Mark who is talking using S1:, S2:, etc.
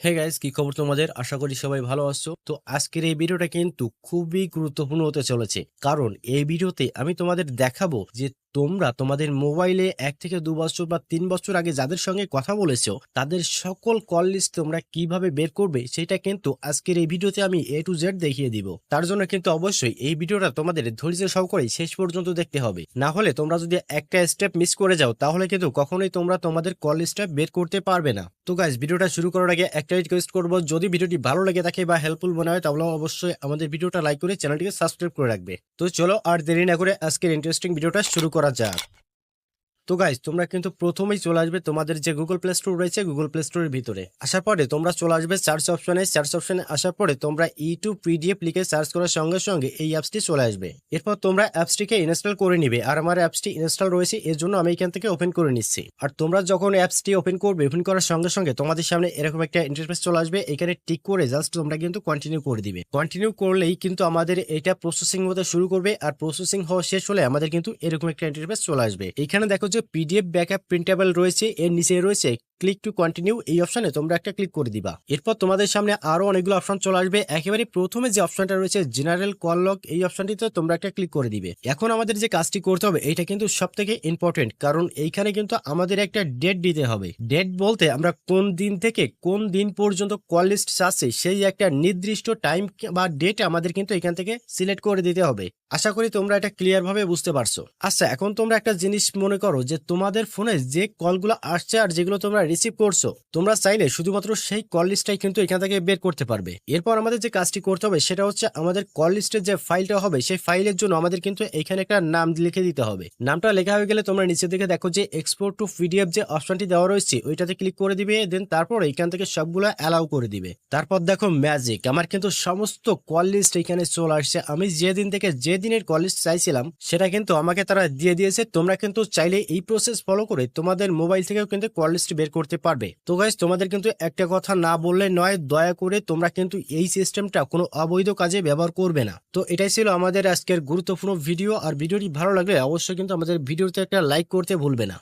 S1: Hey guys কি খবর তোমাদের? আশা করি সবাই ভালো আছো। তো আজকের এই ভিডিওটা কিন্তু খুবই গুরুত্বপূর্ণ হতে চলেছে। কারণ এই ভিডিওতে আমি তোমাদের দেখাবো যে তোমরা তোমাদের মোবাইলে এক থেকে দু বছর বা তিন বছর আগে যাদের সঙ্গে কথা বলেছ, তাদের সকল কল লিস্ট তোমরা কীভাবে বের করবে সেটা কিন্তু আজকের এই ভিডিওতে আমি এ টু জেড দেখিয়ে দিব। তার জন্য কিন্তু অবশ্যই এই ভিডিওটা তোমাদের ধৈর্য সহকারে শেষ পর্যন্ত দেখতে হবে। না হলে তোমরা যদি একটা স্টেপ মিস করে যাও, তাহলে কিন্তু কখনোই তোমরা তোমাদের কল লিস্টটা বের করতে পারবে না। তো গাইজ ভিডিওটা শুরু করার আগে একটা রিকোয়েস্ট করব, যদি ভিডিওটি ভালো লাগে থাকে বা হেল্পফুল মনে হয়, তাহলে অবশ্যই আমাদের ভিডিওটা লাইক করে চ্যানেলটিকে সাবস্ক্রাইব করে রাখবে। তো চলো আর দেরি না করে আজকের ইন্টারেস্টিং ভিডিওটা শুরু করা যাক। তো গাইজ তোমরা কিন্তু প্রথমেই চলে আসবে তোমাদের যে গুগল প্লে স্টোর রয়েছে গুগল প্লে স্টোরের ভিতরে। আসার পরে তোমরা চলে আসবে সার্চ অপশনে সার্চ অপশনে আসার পরে তোমরা ইউটিউব পিডিএফ লিখে সার্চ করার সঙ্গে সঙ্গে এই অ্যাপসটি চলে আসবে। এরপর তোমরা অ্যাপসটিকে ইনস্টল করে নিবে। আর আমার অ্যাপসটি ইনস্টল রয়েছে, এর জন্য আমি এখান থেকে ওপেন করে নিচ্ছি। আর তোমরা যখন অ্যাপসটি ওপেন করবে ওপেন করার সঙ্গে সঙ্গে তোমাদের সামনে এরকম একটা ইন্টারফেস চলে আসবে। এখানে টিক করে জাস্ট তোমরা কিন্তু কন্টিনিউ করে দিবে। কন্টিনিউ করলেই কিন্তু আমাদের এটা প্রসেসিং হতে শুরু করবে। আর প্রসেসিং হওয়া শেষ হলে আমাদের কিন্তু এরকম একটা ইন্টারফেস চলে আসবে। এখানে দেখো যে পিডিএফ ব্যাকআপ প্রিন্টেবল রয়েছে এর নিচে রয়েছে ক্লিক টু কন্টিনিউ এই অপশনে তোমরা একটা ক্লিক করে দিবা। এরপর তোমাদের সামনে আরও অনেকগুলো অপশন চলে আসবে। একেবারে প্রথমে যে অপশনটা রয়েছে জেনারেল কল লক এই অপশনটিতে তোমরা একটা ক্লিক করে দিবে। এখন আমাদের যে কাজটি করতে হবে এটা কিন্তু সব থেকে ইম্পর্টেন্ট কারণ এইখানে কিন্তু আমাদের একটা ডেট দিতে হবে। ডেট বলতে আমরা কোন দিন থেকে কোন দিন পর্যন্ত কল লিস্ট চাচ্ছি, সেই একটা নির্দিষ্ট টাইম বা ডেট আমাদের কিন্তু এখান থেকে সিলেক্ট করে দিতে হবে। আশা করি তোমরা এটা ক্লিয়ার ভাবে বুঝতে পারছ। আচ্ছা এখন তোমরা একটা জিনিস মনে করো যে তোমাদের ফোনে যে কলগুলো আসছে আর যেগুলো তোমরা রিসিভ করছ, তোমরা চাইলে শুধুমাত্র সেই কল লিস্টটাই কিন্তু এখান থেকে বের করতে পারবে। এরপর আমাদের যে কাজটি করতে হবে, সেটা হচ্ছে আমাদের কল লিস্টের যে ফাইলটা হবে, সেই ফাইলের জন্য আমাদের কিন্তু এখানে একটা নাম লিখে দিতে হবে। নামটা লেখা হয়ে গেলে তোমরা নিচের দিকে দেখো যে এক্সপোর্ট টু পিডিএফ যে অপশনটি দেওয়া রয়েছে, ওইটাতে ক্লিক করে দিবে দেন তারপর এখান থেকে সবগুলো অ্যালাউ করে দিবে। তারপর দেখো ম্যাজিক আমার কিন্তু সমস্ত কল লিস্ট এখানে চলে আসছে। আমি যেদিন থেকে যে দিনের কল লিস্ট চাইছিলাম, সেটা কিন্তু আমাকে তারা দিয়ে দিয়েছে। তোমরা কিন্তু চাইলে এই প্রসেস ফলো করে তোমাদের মোবাইল থেকেও কিন্তু কল লিস্ট বের করতে পারবে। তো গাইজ তোমাদের কিন্তু একটা কথা না বললে নয়, দয়া করে তোমরা কিন্তু এই সিস্টেমটা কোনো অবৈধ কাজে ব্যবহার করবে না। তো এটাই ছিল আমাদের আজকের গুরুত্বপূর্ণ ভিডিও আর ভিডিওটি ভালো লাগলে অবশ্যই কিন্তু আমাদের ভিডিওতে একটা লাইক করতে ভুলবে না।